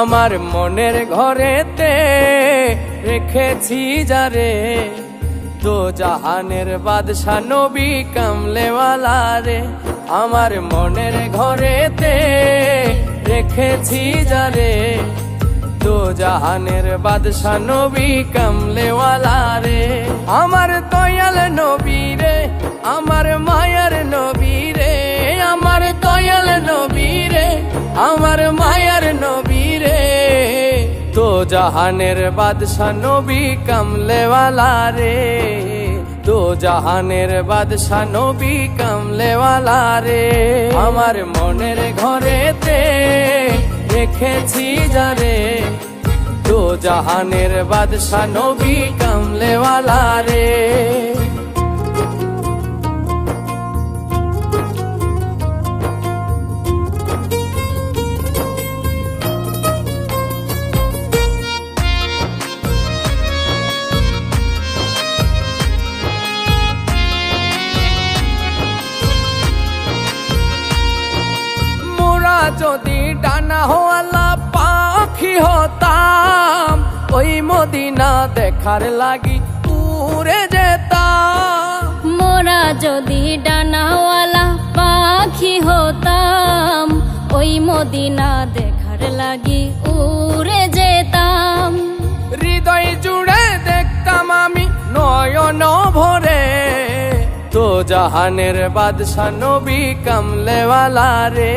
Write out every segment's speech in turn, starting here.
আমার মনের ঘরেতে রেখেছি যারে। তো জাহানের বাদশা নবী কামলেওয়ালা রে, আমার মনের ঘরেতে রেখেছি যারে। তো জাহানের বাদশা নবী কামলেওয়ালা রে, আমার দয়াল নবী রে, আমার মায়ার জাহানের বাদশা নবী কামলেওয়ালা রে। তো জাহানের বাদশা নবী কামলেওয়ালা রে। আমার মনের ঘরেতে রেখেছি যারে। তো জাহানের বাদশা নবী কামলেওয়ালা রে। যদি ডানা হওয়ালা পাখি হতাম ওই মদিনা দেখার লাগি উড়ে যেতাম। মোরা যদি ডানাওয়ালা পাখি হতাম ওই মদিনা দেখার লাগি উড়ে যেতাম। হৃদয় জুড়ে দেখতাম আমি নয়ন ভরে তো জাহানের বাদশা নবী কামলেওয়ালা রে।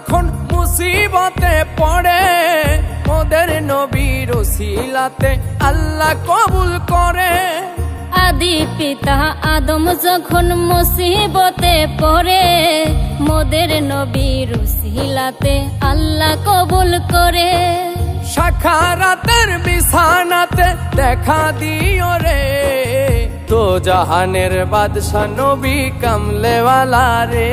যখন মুসিবতে পড়ে। ওদের নবীর ওসিলাতে আল্লাহ কবুল করে। আদি পিতা আদম যখন মুসিবতে পড়ে মোদের নবীর উসিলাতে আল্লাহ কবুল করে। শাখারাতের বিছানাতে দেখা দিও রে। তো জাহানের বাদশা নবী কামলেওয়ালা রে।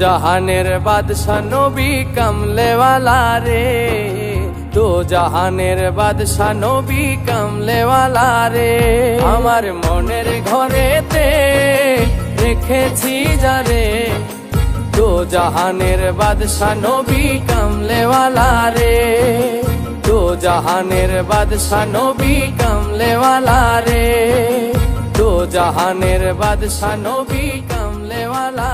জাহানের বাদশা নবী কামলেওয়ালা রে। তো জাহানের বাদশা নবী কামলেওয়ালা রে। আমার মনের ঘরেতে রেখেছি যারে তো জাহানের বাদশা নবী কামলেওয়ালা রে। তো জাহানের বাদশা নবী কামলেওয়ালা রে। তো জাহানের বাদশা নবী কামলেওয়ালা